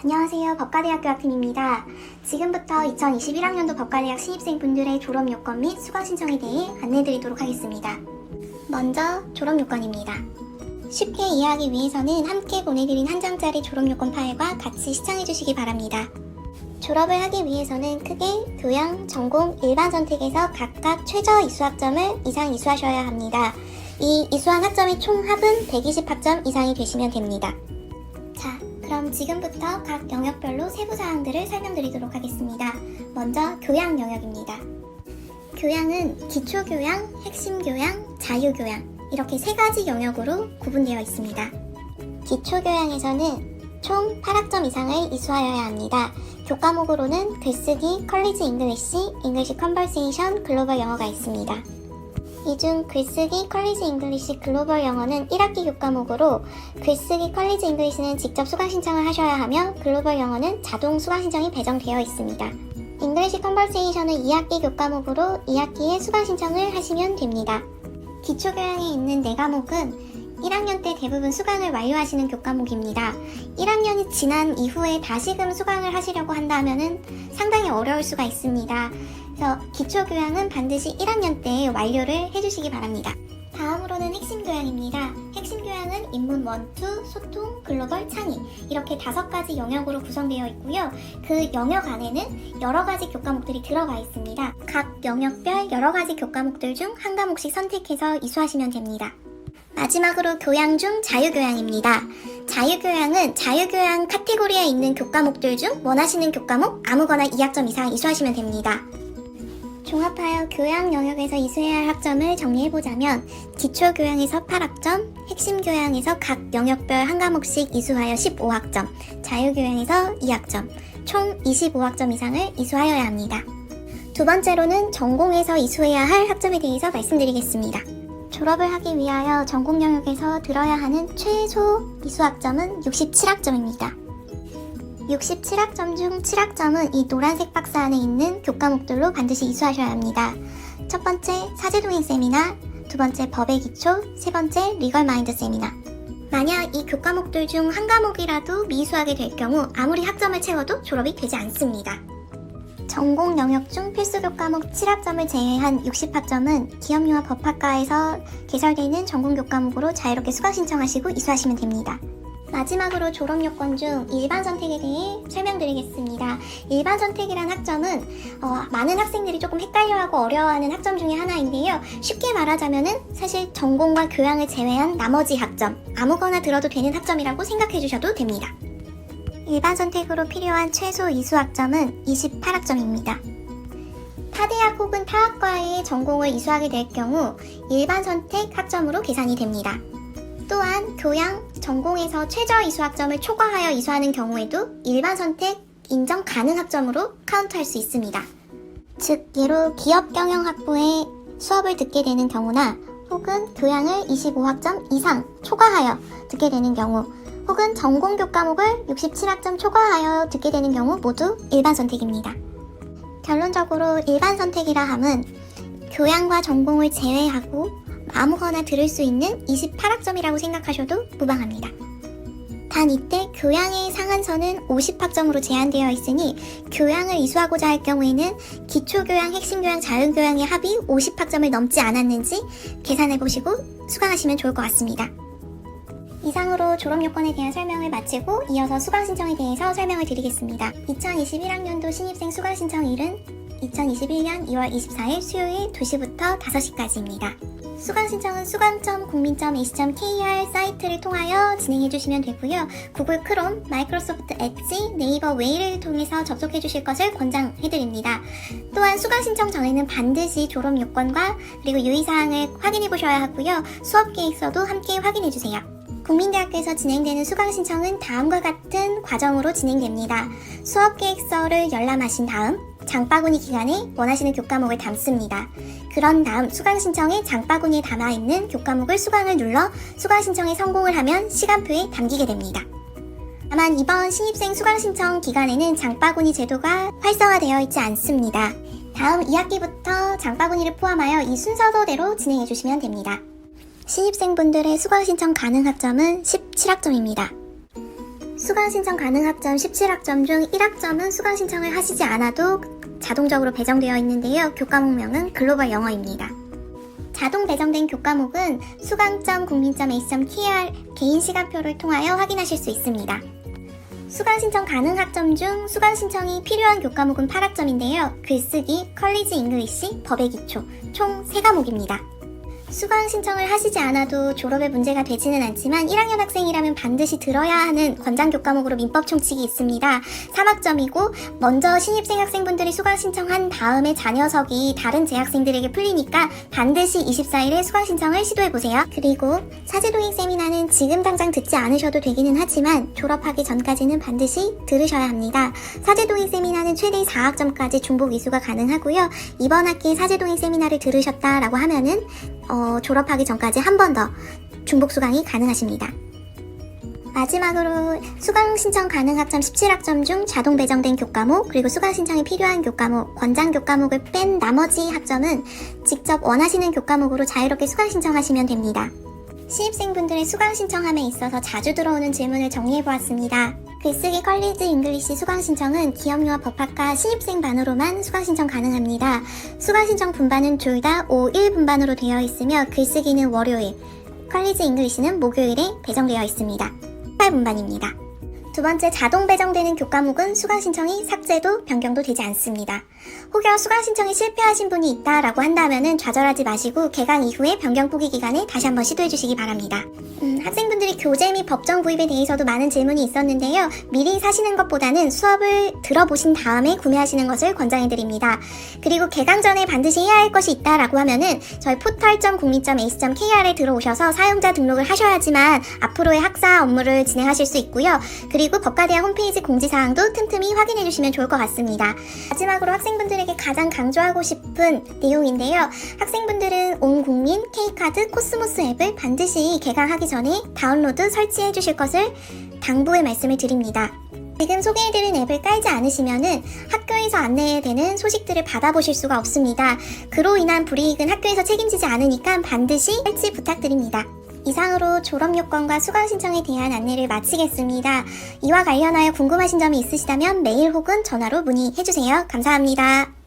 안녕하세요. 법과대학교 학팀입니다. 지금부터 2021학년도 법과대학 신입생 분들의 졸업 요건 및 수강 신청에 대해 안내드리도록 하겠습니다. 먼저 졸업 요건입니다. 쉽게 이해하기 위해서는 함께 보내드린 한 장짜리 졸업 요건 파일과 같이 시청해 주시기 바랍니다. 졸업을 하기 위해서는 크게 교양, 전공, 일반 선택에서 각각 최저 이수 학점을 이상 이수하셔야 합니다. 이 이수한 학점의 총 합은 120학점 이상이 되시면 됩니다. 자, 그럼 지금부터 각 영역별로 세부 사항들을 설명드리도록 하겠습니다. 먼저 교양 영역입니다. 교양은 기초 교양, 핵심 교양, 자유 교양 이렇게 세 가지 영역으로 구분되어 있습니다. 기초 교양에서는 총 8학점 이상을 이수하여야 합니다. 교과목으로는 글쓰기, 컬리지 잉글리시, 잉글리시 컨버세이션, 글로벌 영어가 있습니다. 이중 글쓰기, 컬리지 잉글리시, 글로벌 영어는 1학기 교과목으로 글쓰기, 컬리지 잉글리시는 직접 수강 신청을 하셔야 하며 글로벌 영어는 자동 수강 신청이 배정되어 있습니다. 잉글리시 컨버세이션은 2학기 교과목으로 2학기에 수강 신청을 하시면 됩니다. 기초교양에 있는 4과목은 1학년 때 대부분 수강을 완료하시는 교과목입니다. 1학년이 지난 이후에 다시금 수강을 하시려고 한다면 상당히 어려울 수가 있습니다. 그래서 기초교양은 반드시 1학년 때 완료를 해주시기 바랍니다. 다음으로는 핵심 교양입니다. 핵심 교양은 인문 1, 2, 소통, 글로벌, 창의 이렇게 다섯 가지 영역으로 구성되어 있고요. 그 영역 안에는 여러 가지 교과목들이 들어가 있습니다. 각 영역별 여러 가지 교과목들 중 한 과목씩 선택해서 이수하시면 됩니다. 마지막으로 교양 중 자유교양입니다. 자유교양은 자유교양 카테고리에 있는 교과목들 중 원하시는 교과목 아무거나 2학점 이상 이수하시면 됩니다. 종합하여 교양 영역에서 이수해야 할 학점을 정리해보자면 기초교양에서 8학점, 핵심교양에서 각 영역별 한 과목씩 이수하여 15학점, 자유교양에서 2학점, 총 25학점 이상을 이수하여야 합니다. 두 번째로는 전공에서 이수해야 할 학점에 대해서 말씀드리겠습니다. 졸업을 하기 위하여 전공 영역에서 들어야 하는 최소 이수 학점은 67학점입니다. 67학점 중 7학점은 이 노란색 박스 안에 있는 교과목들로 반드시 이수하셔야 합니다. 첫 번째 사제동행 세미나, 두 번째 법의 기초, 세 번째 리걸 마인드 세미나. 만약 이 교과목들 중 한 과목이라도 미수하게 될 경우 아무리 학점을 채워도 졸업이 되지 않습니다. 전공 영역 중 필수 교과목 7학점을 제외한 60학점은 기업융합 법학과에서 개설되는 전공 교과목으로 자유롭게 수강 신청하시고 이수하시면 됩니다. 마지막으로 졸업 요건 중 일반 선택에 대해 설명드리겠습니다. 일반 선택이란 학점은 어, 많은 학생들이 조금 헷갈려하고 어려워하는 학점 중에 하나인데요. 쉽게 말하자면은 사실 전공과 교양을 제외한 나머지 학점 아무거나 들어도 되는 학점이라고 생각해 주셔도 됩니다. 일반 선택으로 필요한 최소 이수 학점은 28학점입니다. 타대학 혹은 타학과의 전공을 이수하게 될 경우 일반 선택 학점으로 계산이 됩니다. 또한 교양, 전공에서 최저 이수 학점을 초과하여 이수하는 경우에도 일반 선택 인정 가능 학점으로 카운트할 수 있습니다. 즉, 예로 기업 경영 학부에 수업을 듣게 되는 경우나 혹은 교양을 25학점 이상 초과하여 듣게 되는 경우 혹은 전공 교과목을 67학점 초과하여 듣게 되는 경우 모두 일반 선택입니다. 결론적으로 일반 선택이라 함은 교양과 전공을 제외하고 아무거나 들을 수 있는 28학점이라고 생각하셔도 무방합니다. 단 이때 교양의 상한선은 50학점으로 제한되어 있으니 교양을 이수하고자 할 경우에는 기초교양, 핵심교양, 자유교양의 합이 50학점을 넘지 않았는지 계산해 보시고 수강하시면 좋을 것 같습니다. 이상으로 졸업 요건에 대한 설명을 마치고 이어서 수강 신청에 대해서 설명을 드리겠습니다. 2021학년도 신입생 수강 신청일은 2021년 2월 24일 수요일 2시부터 5시까지입니다. 수강 신청은 수강.국민.ac.kr 사이트를 통하여 진행해 주시면 되고요. 구글 크롬, 마이크로소프트 엣지, 네이버 웨이를 통해서 접속해 주실 것을 권장해 드립니다. 또한 수강 신청 전에는 반드시 졸업 요건과 그리고 유의사항을 확인해 보셔야 하고요. 수업 계획서도 함께 확인해 주세요. 국민대학교에서 진행되는 수강 신청은 다음과 같은 과정으로 진행됩니다. 수업 계획서를 열람하신 다음 장바구니 기간에 원하시는 교과목을 담습니다. 그런 다음 수강 신청에 장바구니에 담아 있는 교과목을 수강을 눌러 수강 신청에 성공을 하면 시간표에 담기게 됩니다. 다만 이번 신입생 수강 신청 기간에는 장바구니 제도가 활성화되어 있지 않습니다. 다음 2학기부터 장바구니를 포함하여 이 순서대로 진행해 주시면 됩니다. 신입생분들의 수강 신청 가능 학점은 17학점입니다. 수강 신청 가능 학점 17학점 중 1학점은 수강 신청을 하시지 않아도 자동적으로 배정되어 있는데요. 교과목명은 글로벌 영어입니다. 자동 배정된 교과목은 수강점 국민점 ac.kr 개인 시간표를 통하여 확인하실 수 있습니다. 수강 신청 가능 학점 중 수강 신청이 필요한 교과목은 8학점인데요. 글쓰기, 컬리지 잉글리시, 법의 기초 총 3과목입니다. 수강 신청을 하시지 않아도 졸업에 문제가 되지는 않지만 1학년 학생이라면 반드시 들어야 하는 권장 교과목으로 민법 총칙이 있습니다. 3학점이고 먼저 신입생 학생분들이 수강 신청한 다음에 자녀석이 다른 재학생들에게 풀리니까 반드시 24일에 수강 신청을 시도해 보세요. 그리고 사제동행 세미나는 지금 당장 듣지 않으셔도 되기는 하지만 졸업하기 전까지는 반드시 들으셔야 합니다. 사제동행 세미나는 최대 4학점까지 중복 이수가 가능하고요. 이번 학기에 사제동행 세미나를 들으셨다라고 하면은 어, 졸업하기 전까지 한 번 더 중복 수강이 가능하십니다. 마지막으로 수강 신청 가능 학점 17학점 중 자동 배정된 교과목 그리고 수강 신청이 필요한 교과목, 권장 교과목을 뺀 나머지 학점은 직접 원하시는 교과목으로 자유롭게 수강 신청하시면 됩니다. 신입생분들의 수강 신청함에 있어서 자주 들어오는 질문을 정리해 보았습니다. 글쓰기 컬리지 잉글리시 수강 신청은 기업유아 법학과 신입생 반으로만 수강 신청 가능합니다. 수강 신청 분반은 둘 다 5, 1 분반으로 되어 있으며 글쓰기는 월요일, 컬리지 잉글리시는 목요일에 배정되어 있습니다. 8 분반입니다. 두 번째 자동 배정되는 교과목은 수강 신청이 삭제도 변경도 되지 않습니다. 혹여 수강 신청에 실패하신 분이 있다라고 한다면은 좌절하지 마시고 개강 이후에 변경 포기 기간에 다시 한번 시도해 주시기 바랍니다. 음, 학생분들이 교재 및 법정 구입에 대해서도 많은 질문이 있었는데요. 미리 사시는 것보다는 수업을 들어보신 다음에 구매하시는 것을 권장해 드립니다. 그리고 개강 전에 반드시 해야 할 것이 있다라고 하면은 저희 포털.국민.ac.kr에 들어오셔서 사용자 등록을 하셔야지만 앞으로의 학사 업무를 진행하실 수 있고요. 그리고 법과대학 홈페이지 공지사항도 틈틈이 확인해 주시면 좋을 것 같습니다. 마지막으로 학생분들에게 가장 강조하고 싶은 내용인데요. 학생분들은 온 국민 K카드 코스모스 앱을 반드시 개강하기 전에 다운로드 설치해 주실 것을 당부의 말씀을 드립니다. 지금 소개해드린 앱을 깔지 않으시면은 학교에서 안내되는 소식들을 받아보실 수가 없습니다. 그로 인한 불이익은 학교에서 책임지지 않으니까 반드시 설치 부탁드립니다. 이상으로 졸업 요건과 수강 신청에 대한 안내를 마치겠습니다. 이와 관련하여 궁금하신 점이 있으시다면 메일 혹은 전화로 문의해주세요. 감사합니다.